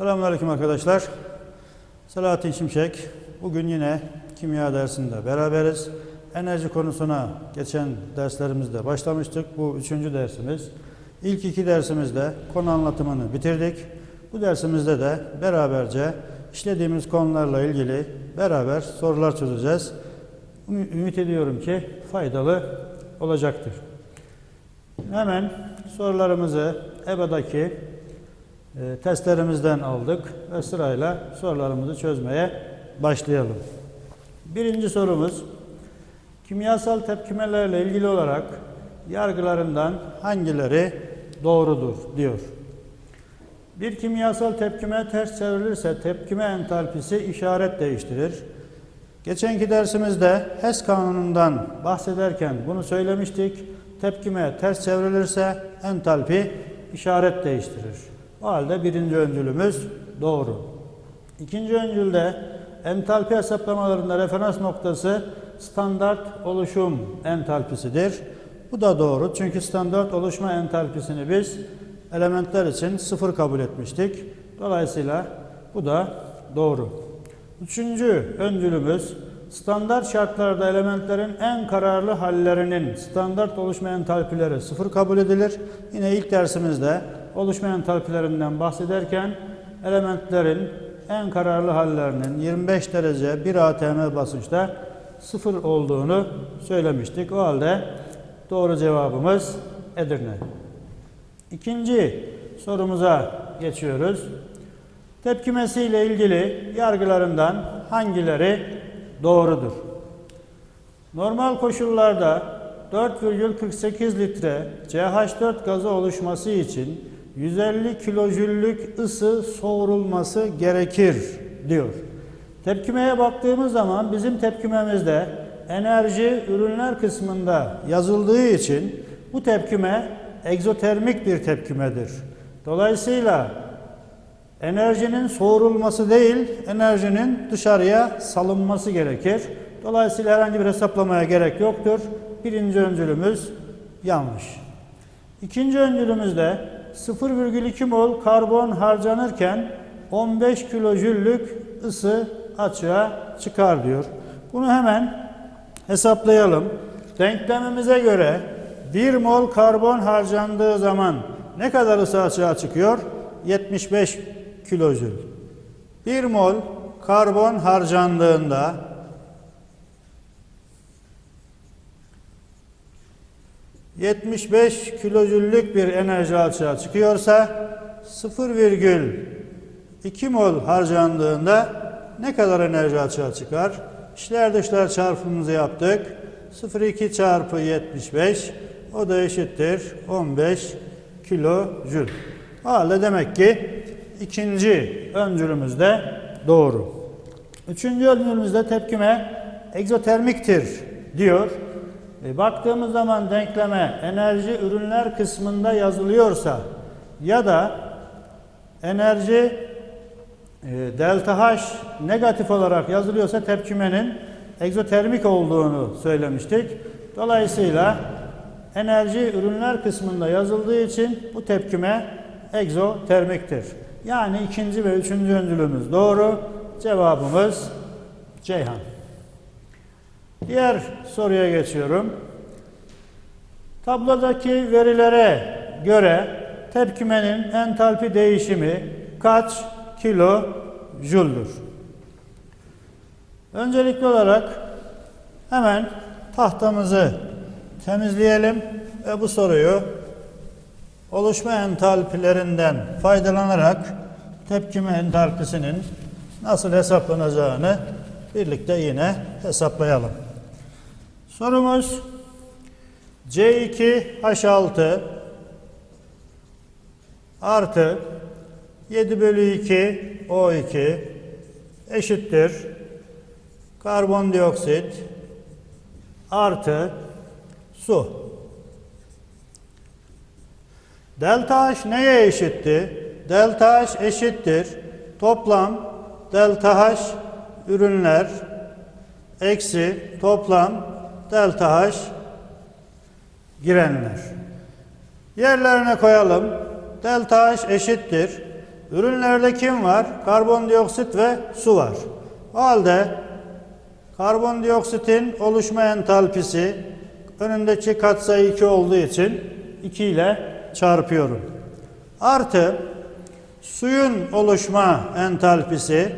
Selamünaleyküm arkadaşlar. Selahattin Şimşek. Bugün yine kimya dersinde beraberiz. Enerji konusuna geçen derslerimizde başlamıştık. Bu üçüncü dersimiz. İlk iki dersimizde konu anlatımını bitirdik. Bu dersimizde de beraberce işlediğimiz konularla ilgili beraber sorular çözeceğiz. Ümit ediyorum ki faydalı olacaktır. Hemen sorularımızı EBA'daki e, testlerimizden aldık ve sırayla sorularımızı çözmeye başlayalım. Birinci sorumuz, kimyasal tepkimelerle ilgili olarak yargılarından hangileri doğrudur diyor. Bir kimyasal tepkime ters çevrilirse tepkime entalpisi işaret değiştirir. Geçenki dersimizde HES kanunundan bahsederken bunu söylemiştik. Tepkime ters çevrilirse entalpi işaret değiştirir. O halde birinci öncülümüz doğru. İkinci öncülde entalpi hesaplamalarında referans noktası standart oluşum entalpisidir. Bu da doğru çünkü standart oluşma entalpisini biz elementler için sıfır kabul etmiştik. Dolayısıyla bu da doğru. Üçüncü öncülümüz standart şartlarda elementlerin en kararlı hallerinin standart oluşma entalpileri sıfır kabul edilir. Yine ilk dersimizde oluşma entalpilerinden bahsederken elementlerin en kararlı hallerinin 25 derece 1 atm basınçta sıfır olduğunu söylemiştik. O halde doğru cevabımız Edirne. İkinci sorumuza geçiyoruz. Tepkimesi ile ilgili yargılarından hangileri doğrudur? Normal koşullarda 4,48 litre CH4 gazı oluşması için 150 kilojüllük ısı soğurulması gerekir diyor. Tepkimeye baktığımız zaman bizim tepkimemizde enerji ürünler kısmında yazıldığı için bu tepkime egzotermik bir tepkimedir. Dolayısıyla enerjinin soğurulması değil, enerjinin dışarıya salınması gerekir. Dolayısıyla herhangi bir hesaplamaya gerek yoktur. Birinci öncülümüz yanlış. İkinci öncülümüzde 0,2 mol karbon harcanırken 15 kilojüllük ısı açığa çıkar diyor. Bunu hemen hesaplayalım. Denklemimize göre 1 mol karbon harcandığı zaman ne kadar ısı açığa çıkıyor? 75 kilojül. 1 mol karbon harcandığında ...75 kilojüllük bir enerji açığa çıkıyorsa... ...0,2 mol harcandığında... ...ne kadar enerji açığa çıkar? İşler dışlar çarpımımızı yaptık. 0,2 çarpı 75... ...o da eşittir 15 kilojül. O halde demek ki ikinci öncülümüz de doğru. Üçüncü öncülümüzde tepkime egzotermiktir diyor. E, baktığımız zaman denkleme enerji ürünler kısmında yazılıyorsa ya da enerji e, delta H negatif olarak yazılıyorsa tepkimenin egzotermik olduğunu söylemiştik. Dolayısıyla enerji ürünler kısmında yazıldığı için bu tepkime egzotermiktir. Yani ikinci ve üçüncü öncülümüz doğru. Cevabımız Ceyhan. Diğer soruya geçiyorum. Tablodaki verilere göre tepkimenin entalpi değişimi kaç kilo jüldür? Öncelikli olarak hemen tahtamızı temizleyelim ve bu soruyu oluşma entalpilerinden faydalanarak tepkime entalpisinin nasıl hesaplanacağını birlikte yine hesaplayalım. Sorumuz C2H6 artı 7 bölü 2 O2 eşittir karbondioksit artı su. Delta H neye eşitti? Delta H eşittir. Toplam delta H ürünler eksi toplam delta H girenler. Yerlerine koyalım. Delta H eşittir. Ürünlerde kim var? Karbondioksit ve su var. O halde karbondioksitin oluşma entalpisi önündeki katsayı 2 olduğu için 2 ile çarpıyorum. Artı suyun oluşma entalpisi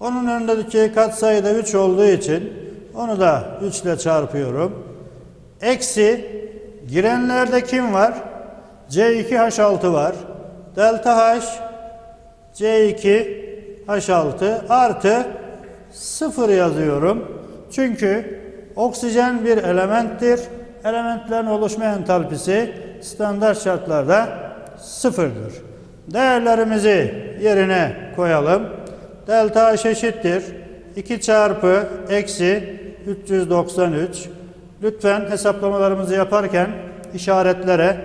onun önündeki katsayı da 3 olduğu için onu da 3 ile çarpıyorum. Eksi girenlerde kim var? C2H6 var. Delta H C2H6 artı 0 yazıyorum. Çünkü oksijen bir elementtir. Elementlerin oluşma entalpisi standart şartlarda sıfırdır. Değerlerimizi yerine koyalım. Delta H eşittir. 2 çarpı eksi 393. Lütfen hesaplamalarımızı yaparken işaretlere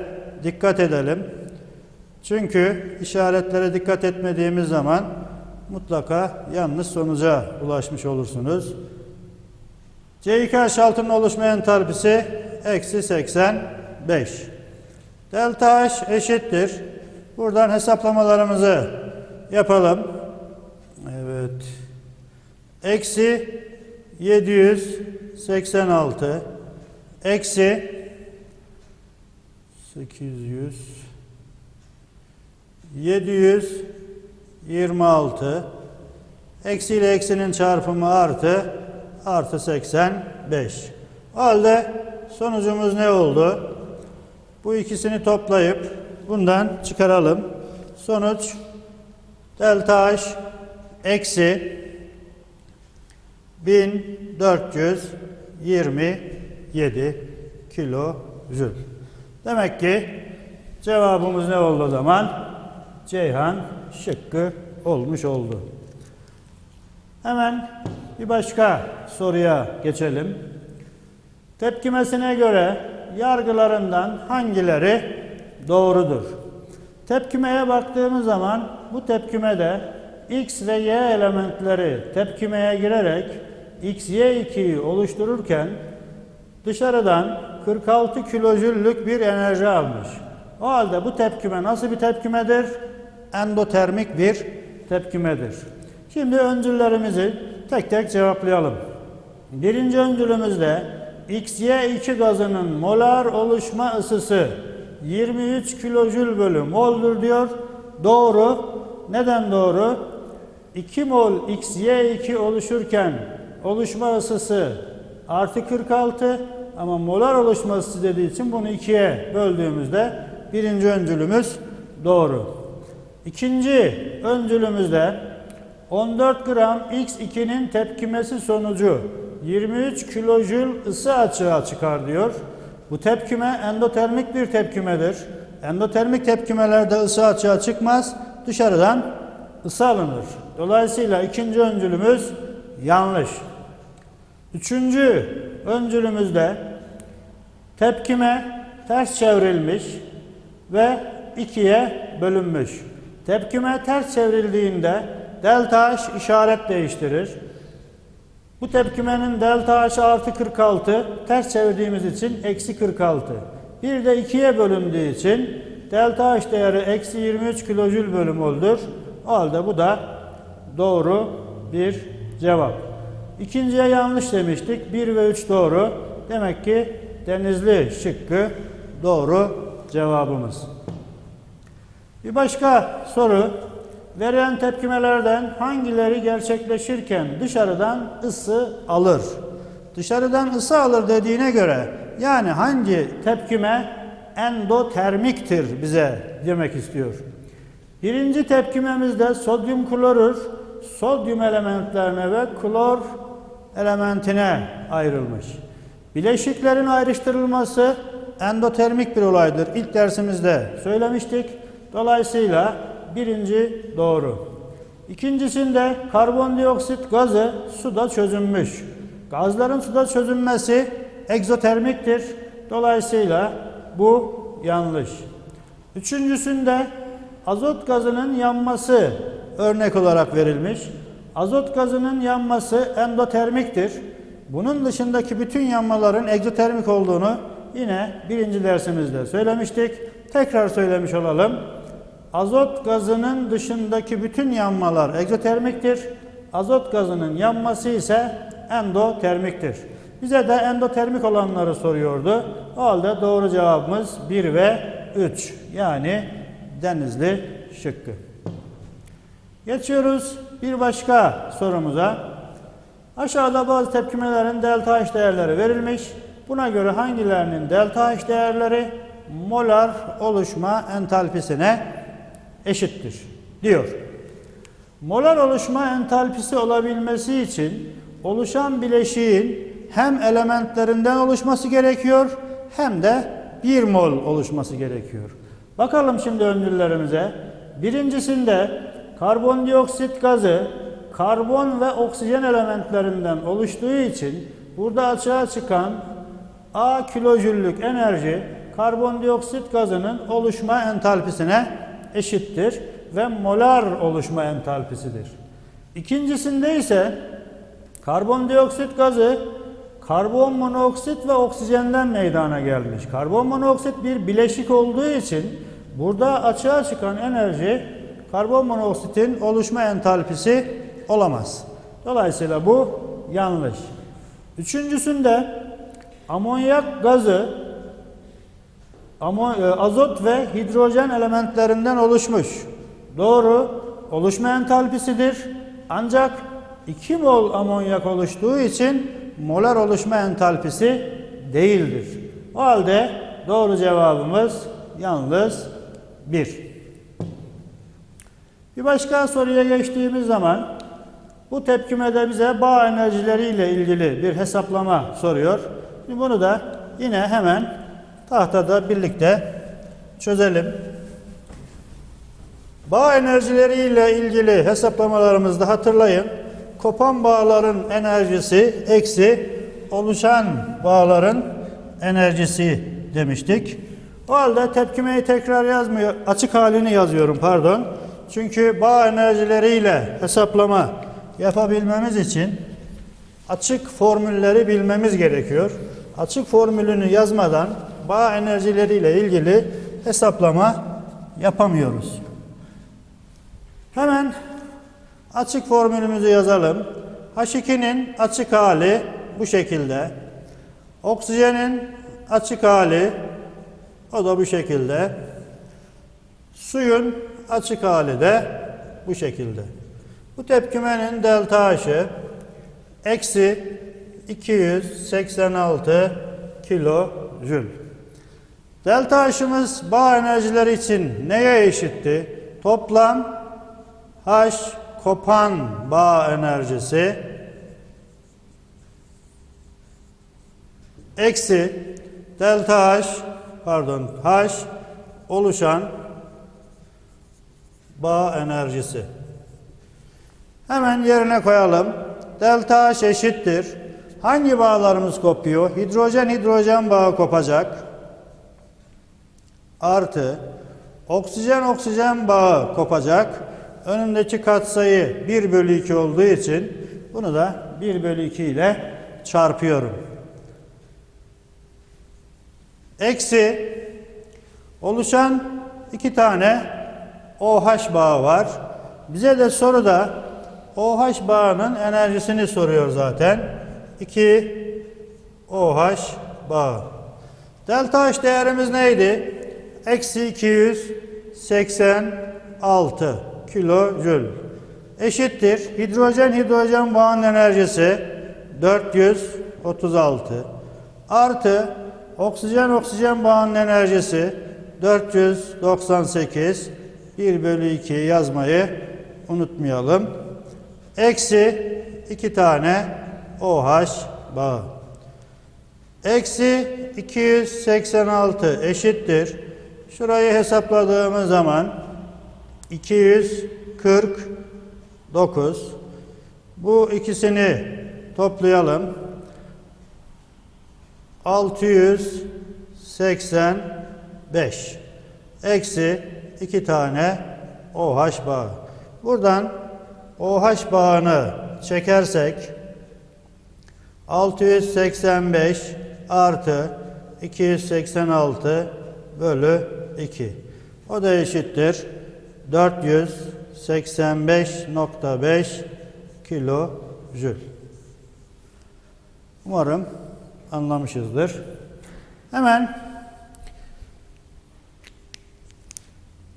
dikkat edelim. Çünkü işaretlere dikkat etmediğimiz zaman mutlaka yanlış sonuca ulaşmış olursunuz. C2H6'nın oluşma entalpisi eksi 85. Delta H eşittir. Buradan hesaplamalarımızı yapalım. Evet. Eksi 786 eksi 800 726 eksi ile eksinin çarpımı artı artı 85. O halde sonucumuz ne oldu? Bu ikisini toplayıp bundan çıkaralım. Sonuç delta H eksi 1427 kilo jül. Demek ki cevabımız ne oldu o zaman? Ceyhan şıkkı olmuş oldu. Hemen bir başka soruya geçelim. Tepkimesine göre yargılarından hangileri doğrudur? Tepkimeye baktığımız zaman bu tepkimede X ve Y elementleri tepkimeye girerek X, Y2'yi oluştururken dışarıdan 46 kilojüllük bir enerji almış. O halde bu tepkime nasıl bir tepkimedir? Endotermik bir tepkimedir. Şimdi öncüllerimizi tek tek cevaplayalım. Birinci öncülümüzde XY2 gazının molar oluşma ısısı 23 kilojül bölü moldur diyor. Doğru. Neden doğru? 2 mol XY2 oluşurken oluşma ısısı artı 46 ama molar oluşma ısısı dediği için bunu ikiye böldüğümüzde birinci öncülümüz doğru. İkinci öncülümüzde 14 gram X2'nin tepkimesi sonucu 23 kilojül ısı açığa çıkar diyor. Bu tepkime endotermik bir tepkimedir. Endotermik tepkimelerde ısı açığa çıkmaz, dışarıdan ısı alınır. Dolayısıyla ikinci öncülümüz yanlış. Üçüncü öncülümüzde tepkime ters çevrilmiş ve ikiye bölünmüş. Tepkime ters çevrildiğinde delta H işaret değiştirir. Bu tepkimenin delta H artı 46 ters çevirdiğimiz için eksi 46. Bir de ikiye bölündüğü için delta H değeri eksi 23 kilojül bölü mol'dur. O halde bu da doğru bir cevap. İkinciye yanlış demiştik. 1 ve 3 doğru. Demek ki denizli şıkkı doğru cevabımız. Bir başka soru. Verilen tepkimelerden hangileri gerçekleşirken dışarıdan ısı alır? Dışarıdan ısı alır dediğine göre yani hangi tepkime endotermiktir bize demek istiyor. Birinci tepkimemizde sodyum klorür sodyum elementlerine ve klor elementine ayrılmış. Bileşiklerin ayrıştırılması endotermik bir olaydır. İlk dersimizde söylemiştik. Dolayısıyla birinci doğru. İkincisinde karbondioksit gazı suda çözünmüş. Gazların suda çözünmesi egzotermiktir. Dolayısıyla bu yanlış. Üçüncüsünde azot gazının yanması örnek olarak verilmiş. Azot gazının yanması endotermiktir. Bunun dışındaki bütün yanmaların egzotermik olduğunu yine birinci dersimizde söylemiştik. Tekrar söylemiş olalım. azot gazının dışındaki bütün yanmalar egzotermiktir. Azot gazının yanması ise endotermiktir. Bize de endotermik olanları soruyordu. O halde doğru cevabımız 1 ve 3. Yani Denizli şıkkı. Geçiyoruz bir başka sorumuza. Aşağıda bazı tepkimelerin delta H değerleri verilmiş. Buna göre hangilerinin delta H değerleri molar oluşma entalpisine eşittir diyor. Molar oluşma entalpisi olabilmesi için oluşan bileşiğin hem elementlerinden oluşması gerekiyor hem de bir mol oluşması gerekiyor. Bakalım şimdi öncüllerimize. Birincisinde karbondioksit gazı karbon ve oksijen elementlerinden oluştuğu için burada açığa çıkan A kilojüllük enerji karbondioksit gazının oluşma entalpisine eşittir ve molar oluşma entalpisidir. İkincisinde ise karbondioksit gazı karbon monoksit ve oksijenden meydana gelmiş. Karbon monoksit bir bileşik olduğu için burada açığa çıkan enerji karbon monoksitin oluşma entalpisi olamaz. Dolayısıyla bu yanlış. Üçüncüsünde amonyak gazı e, azot ve hidrojen elementlerinden oluşmuş. Doğru, oluşma entalpisidir. Ancak 2 mol amonyak oluştuğu için molar oluşma entalpisi değildir. O halde doğru cevabımız yalnız 1. Bir başka soruya geçtiğimiz zaman bu tepkimede bize bağ enerjileriyle ilgili bir hesaplama soruyor. Şimdi bunu da yine hemen tahtada birlikte çözelim. Bağ enerjileriyle ilgili hesaplamalarımızda hatırlayın. Kopan bağların enerjisi eksi oluşan bağların enerjisi demiştik. O halde tepkimeyi tekrar yazmıyor, açık halini yazıyorum pardon. Çünkü bağ enerjileriyle hesaplama yapabilmemiz için açık formülleri bilmemiz gerekiyor. Açık formülünü yazmadan bağ enerjileriyle ilgili hesaplama yapamıyoruz. Hemen açık formülümüzü yazalım. H2'nin açık hali bu şekilde. Oksijenin açık hali o da bu şekilde. Suyun açık hali de bu şekilde. Bu tepkimenin delta H'ı eksi 286 kilo jül. Delta H'ımız bağ enerjileri için neye eşitti? Toplam H kopan bağ enerjisi eksi delta H pardon H oluşan bağ enerjisi. Hemen yerine koyalım. Delta H eşittir. Hangi bağlarımız kopuyor? Hidrojen hidrojen bağı kopacak. Artı oksijen oksijen bağı kopacak. Önündeki katsayı 1 bölü 2 olduğu için bunu da 1 bölü 2 ile çarpıyorum. Eksi oluşan iki tane OH bağı var. Bize de soruda OH bağının enerjisini soruyor zaten. 2 OH bağı. Delta H değerimiz neydi? Eksi 286 kilojül. Eşittir. Hidrojen hidrojen bağının enerjisi 436 artı oksijen oksijen bağının enerjisi 498 1 bölü 2 yazmayı unutmayalım. Eksi 2 tane OH bağı. Eksi 286 eşittir. Şurayı hesapladığımız zaman 249 bu ikisini toplayalım. 685 eksi 2 tane OH bağı. Buradan OH bağını çekersek 685 artı 286 bölü 2. O da eşittir. 485.5 kilo jül. Umarım anlamışızdır. Hemen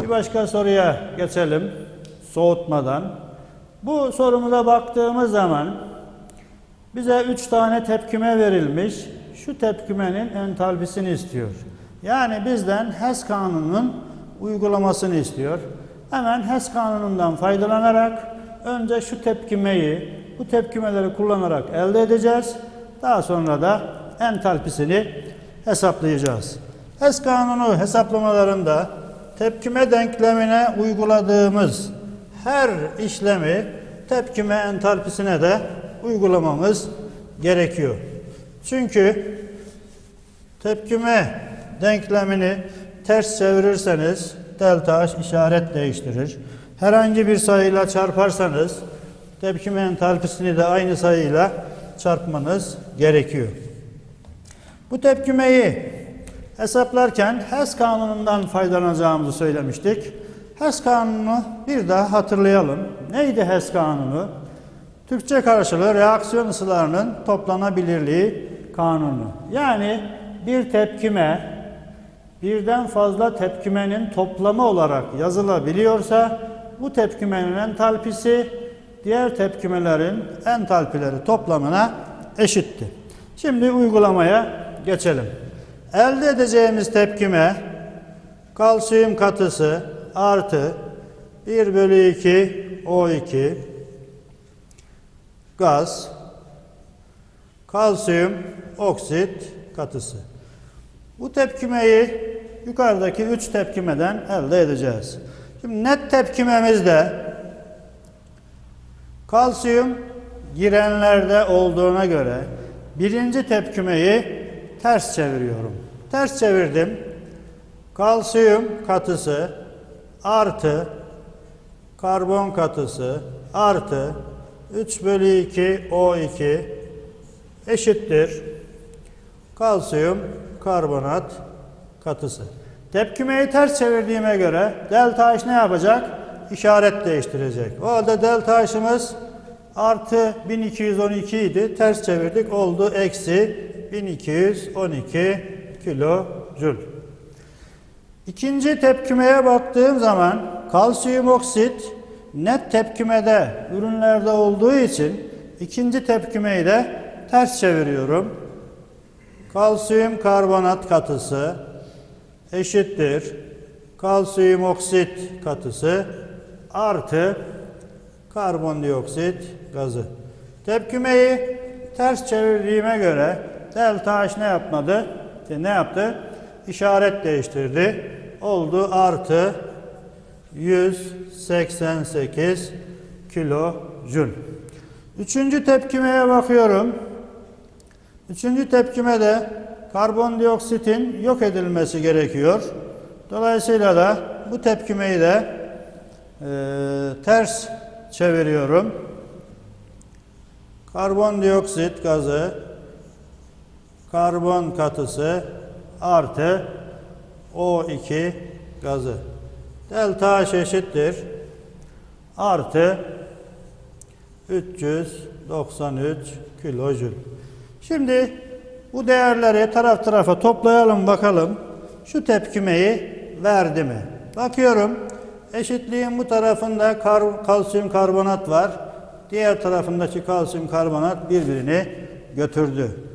bir başka soruya geçelim soğutmadan. Bu sorumuza baktığımız zaman bize üç tane tepkime verilmiş. Şu tepkimenin entalpisini istiyor. Yani bizden HES kanununun uygulamasını istiyor. Hemen HES kanunundan faydalanarak önce şu tepkimeyi, bu tepkimeleri kullanarak elde edeceğiz. Daha sonra da entalpisini hesaplayacağız. HES kanunu hesaplamalarında tepkime denklemine uyguladığımız her işlemi tepkime entalpisine de uygulamamız gerekiyor. Çünkü tepkime denklemini ters çevirirseniz delta H işaret değiştirir. Herhangi bir sayıyla çarparsanız tepkime entalpisini de aynı sayıyla çarpmanız gerekiyor. Bu tepkimeyi hesaplarken HES kanunundan faydalanacağımızı söylemiştik. HES kanunu bir daha hatırlayalım. Neydi HES kanunu? Türkçe karşılığı reaksiyon ısılarının toplanabilirliği kanunu. Yani bir tepkime birden fazla tepkimenin toplamı olarak yazılabiliyorsa bu tepkimenin entalpisi diğer tepkimelerin entalpileri toplamına eşitti. Şimdi uygulamaya geçelim. Elde edeceğimiz tepkime kalsiyum katısı artı 1 bölü 2 O2 gaz kalsiyum oksit katısı. Bu tepkimeyi yukarıdaki 3 tepkimeden elde edeceğiz. Şimdi net tepkimemizde kalsiyum girenlerde olduğuna göre birinci tepkimeyi ters çeviriyorum. Ters çevirdim. Kalsiyum katısı artı karbon katısı artı 3 bölü 2 O2 eşittir. Kalsiyum karbonat katısı. Tepkimeyi ters çevirdiğime göre delta H ne yapacak? İşaret değiştirecek. O halde delta H'ımız artı 1212 idi. Ters çevirdik. Oldu eksi 1212 kilo jül. İkinci tepkimeye baktığım zaman kalsiyum oksit net tepkimede ürünlerde olduğu için ikinci tepkimeyi de ters çeviriyorum. Kalsiyum karbonat katısı eşittir kalsiyum oksit katısı artı karbondioksit gazı. Tepkimeyi ters çevirdiğime göre delta H ne yapmadı? Ne yaptı? İşaret değiştirdi. Oldu artı 188 kilo jül. Üçüncü tepkimeye bakıyorum. Üçüncü tepkimede karbondioksitin yok edilmesi gerekiyor. Dolayısıyla da bu tepkimeyi de e, ters çeviriyorum. Karbondioksit gazı, karbon katısı artı O2 gazı. Delta H eşittir. Artı 393 kilojül. Şimdi bu değerleri taraf tarafa toplayalım bakalım. Şu tepkimeyi verdi mi? Bakıyorum. Eşitliğin bu tarafında kar, kalsiyum karbonat var. Diğer tarafındaki kalsiyum karbonat birbirini götürdü.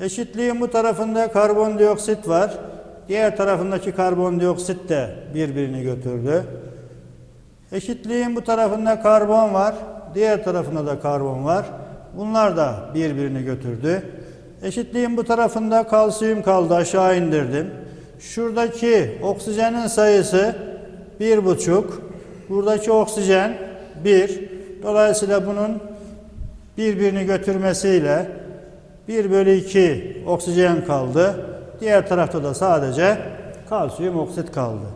Eşitliğin bu tarafında karbondioksit var. Diğer tarafındaki karbondioksit de birbirini götürdü. Eşitliğin bu tarafında karbon var. Diğer tarafında da karbon var. Bunlar da birbirini götürdü. Eşitliğin bu tarafında kalsiyum kaldı. Aşağı indirdim. Şuradaki oksijenin sayısı bir buçuk. Buradaki oksijen bir. Dolayısıyla bunun birbirini götürmesiyle 1 bölü 2 oksijen kaldı. Diğer tarafta da sadece kalsiyum oksit kaldı.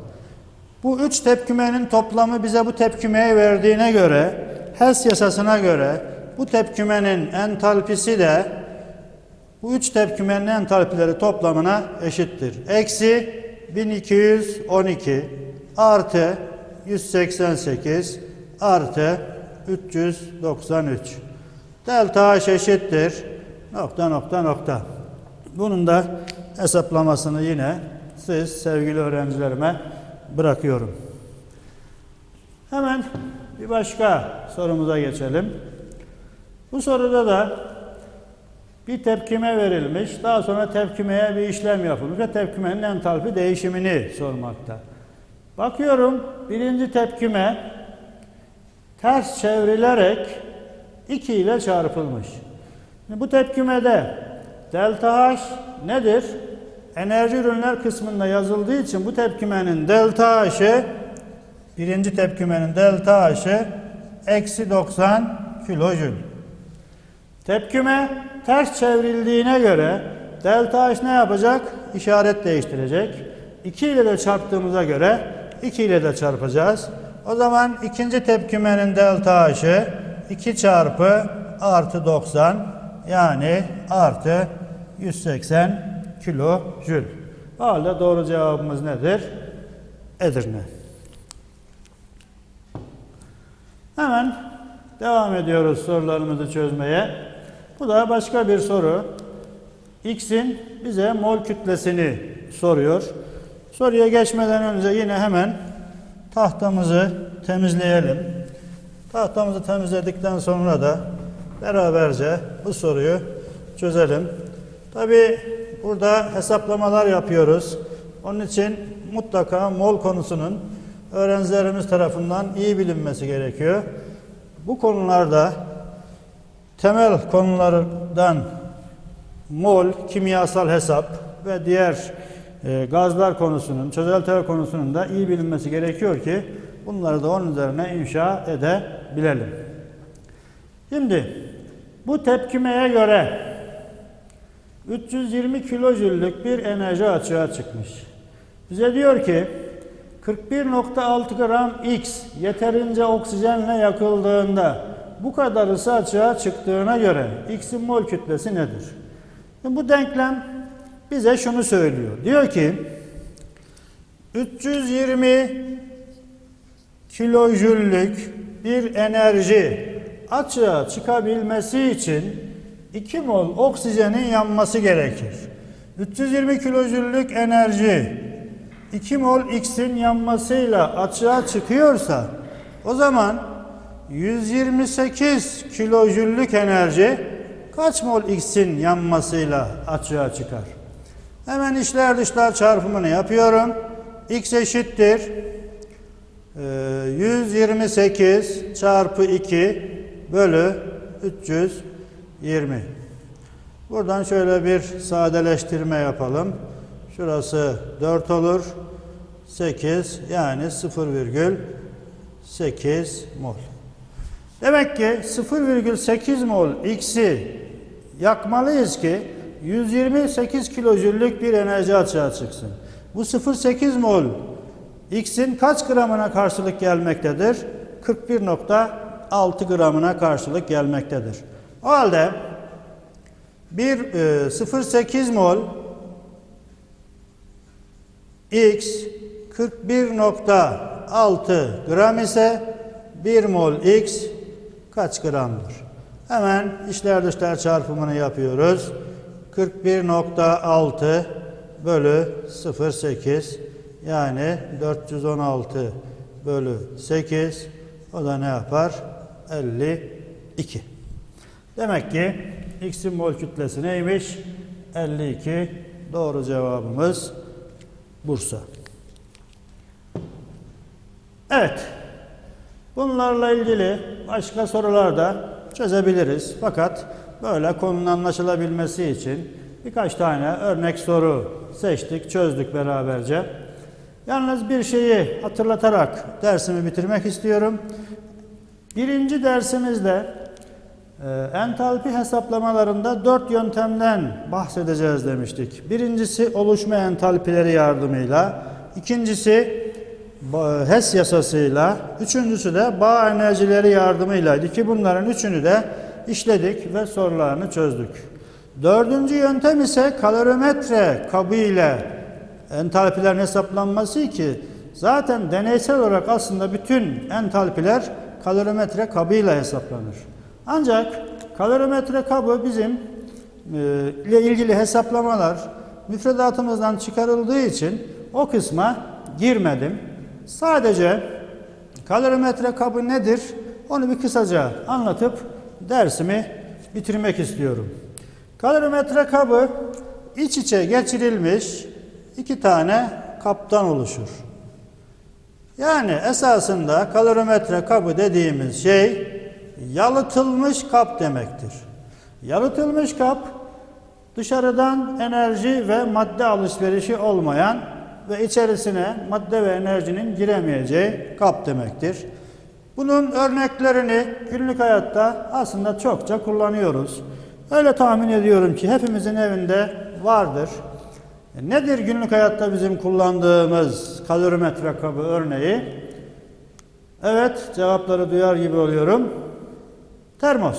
Bu üç tepkimenin toplamı bize bu tepkimeyi verdiğine göre HES yasasına göre bu tepkimenin entalpisi de bu üç tepkimenin entalpileri toplamına eşittir. Eksi 1212 artı 188 artı 393. Delta H eşittir. Nokta nokta nokta. Bunun da hesaplamasını yine siz sevgili öğrencilerime bırakıyorum. Hemen bir başka sorumuza geçelim. Bu soruda da bir tepkime verilmiş. Daha sonra tepkimeye bir işlem yapılmış ve tepkimenin entalpi değişimini sormakta. Bakıyorum birinci tepkime ters çevrilerek 2 ile çarpılmış. Bu tepkimede delta H nedir? Enerji ürünler kısmında yazıldığı için bu tepkimenin delta H'ı birinci tepkimenin delta H'ı eksi 90 kilojül. Tepkime ters çevrildiğine göre delta H ne yapacak? İşaret değiştirecek. 2 ile de çarptığımıza göre 2 ile de çarpacağız. O zaman ikinci tepkimenin delta H'ı 2 çarpı artı 90 yani artı 180 kilo jül. O doğru cevabımız nedir? Edirne. Hemen devam ediyoruz sorularımızı çözmeye. Bu da başka bir soru. X'in bize mol kütlesini soruyor. Soruya geçmeden önce yine hemen tahtamızı temizleyelim. Tahtamızı temizledikten sonra da beraberce bu soruyu çözelim. Tabi burada hesaplamalar yapıyoruz. Onun için mutlaka mol konusunun öğrencilerimiz tarafından iyi bilinmesi gerekiyor. Bu konularda temel konulardan mol, kimyasal hesap ve diğer e, gazlar konusunun, çözeltiler konusunun da iyi bilinmesi gerekiyor ki bunları da onun üzerine inşa edebilelim. Şimdi bu tepkimeye göre 320 kilojüllük bir enerji açığa çıkmış. Bize diyor ki 41.6 gram X yeterince oksijenle yakıldığında bu kadar ısı açığa çıktığına göre X'in mol kütlesi nedir? Şimdi bu denklem bize şunu söylüyor. Diyor ki 320 kilojüllük bir enerji açığa çıkabilmesi için 2 mol oksijenin yanması gerekir. 320 kilojüllük enerji 2 mol X'in yanmasıyla açığa çıkıyorsa o zaman 128 kilojüllük enerji kaç mol X'in yanmasıyla açığa çıkar? Hemen içler dışlar çarpımını yapıyorum. X eşittir. Ee, 128 çarpı 2 bölü 320. Buradan şöyle bir sadeleştirme yapalım. Şurası 4 olur. 8 yani 0,8 mol. Demek ki 0,8 mol X'i yakmalıyız ki 128 kilojüllük bir enerji açığa çıksın. Bu 0,8 mol X'in kaç gramına karşılık gelmektedir? 41.6 gramına karşılık gelmektedir. O halde bir e, 0,8 mol X 41.6 gram ise 1 mol X kaç gramdır? Hemen içler dışlar çarpımını yapıyoruz. 41.6 bölü 0.8 yani 416 bölü 8 o da ne yapar? 52. Demek ki X'in mol kütlesi neymiş? 52. Doğru cevabımız Bursa. Evet. Bunlarla ilgili başka sorular da çözebiliriz. Fakat böyle konunun anlaşılabilmesi için birkaç tane örnek soru seçtik, çözdük beraberce. Yalnız bir şeyi hatırlatarak dersimi bitirmek istiyorum. Birinci dersimizde e, entalpi hesaplamalarında dört yöntemden bahsedeceğiz demiştik. Birincisi oluşma entalpileri yardımıyla, ikincisi HES yasasıyla, üçüncüsü de bağ enerjileri yardımıylaydı ki bunların üçünü de işledik ve sorularını çözdük. Dördüncü yöntem ise kalorimetre kabı ile entalpilerin hesaplanması ki Zaten deneysel olarak aslında bütün entalpiler kalorimetre kabıyla hesaplanır. Ancak kalorimetre kabı bizim e, ile ilgili hesaplamalar müfredatımızdan çıkarıldığı için o kısma girmedim. Sadece kalorimetre kabı nedir? Onu bir kısaca anlatıp dersimi bitirmek istiyorum. Kalorimetre kabı iç içe geçirilmiş iki tane kaptan oluşur. Yani esasında kalorimetre kabı dediğimiz şey yalıtılmış kap demektir. Yalıtılmış kap dışarıdan enerji ve madde alışverişi olmayan ve içerisine madde ve enerjinin giremeyeceği kap demektir. Bunun örneklerini günlük hayatta aslında çokça kullanıyoruz. Öyle tahmin ediyorum ki hepimizin evinde vardır. Nedir günlük hayatta bizim kullandığımız kalorimetre kabı örneği? Evet, cevapları duyar gibi oluyorum. Termos.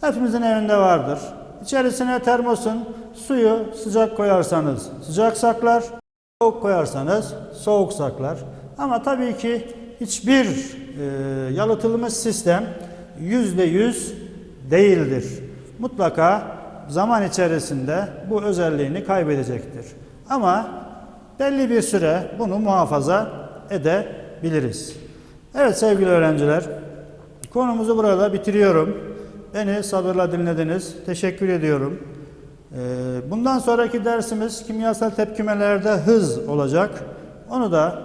Hepimizin evinde vardır. İçerisine termosun suyu sıcak koyarsanız sıcak saklar, soğuk koyarsanız soğuk saklar. Ama tabii ki hiçbir e, yalıtılmış sistem yüzde yüz değildir. Mutlaka zaman içerisinde bu özelliğini kaybedecektir. Ama belli bir süre bunu muhafaza edebiliriz. Evet sevgili öğrenciler, konumuzu burada bitiriyorum. Beni sabırla dinlediniz. Teşekkür ediyorum. Ee, Bundan sonraki dersimiz kimyasal tepkimelerde hız olacak. Onu da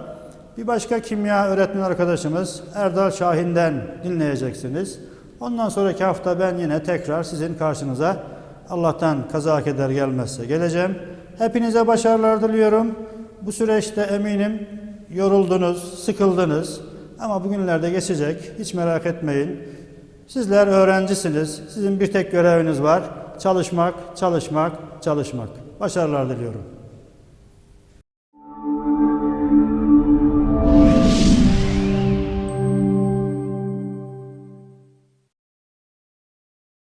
bir başka kimya öğretmen arkadaşımız Erdal Şahin'den dinleyeceksiniz. Ondan sonraki hafta ben yine tekrar sizin karşınıza Allah'tan kaza keder gelmezse geleceğim. Hepinize başarılar diliyorum. Bu süreçte eminim yoruldunuz, sıkıldınız. Ama bugünlerde geçecek. Hiç merak etmeyin. Sizler öğrencisiniz. Sizin bir tek göreviniz var. Çalışmak, çalışmak, çalışmak. Başarılar diliyorum.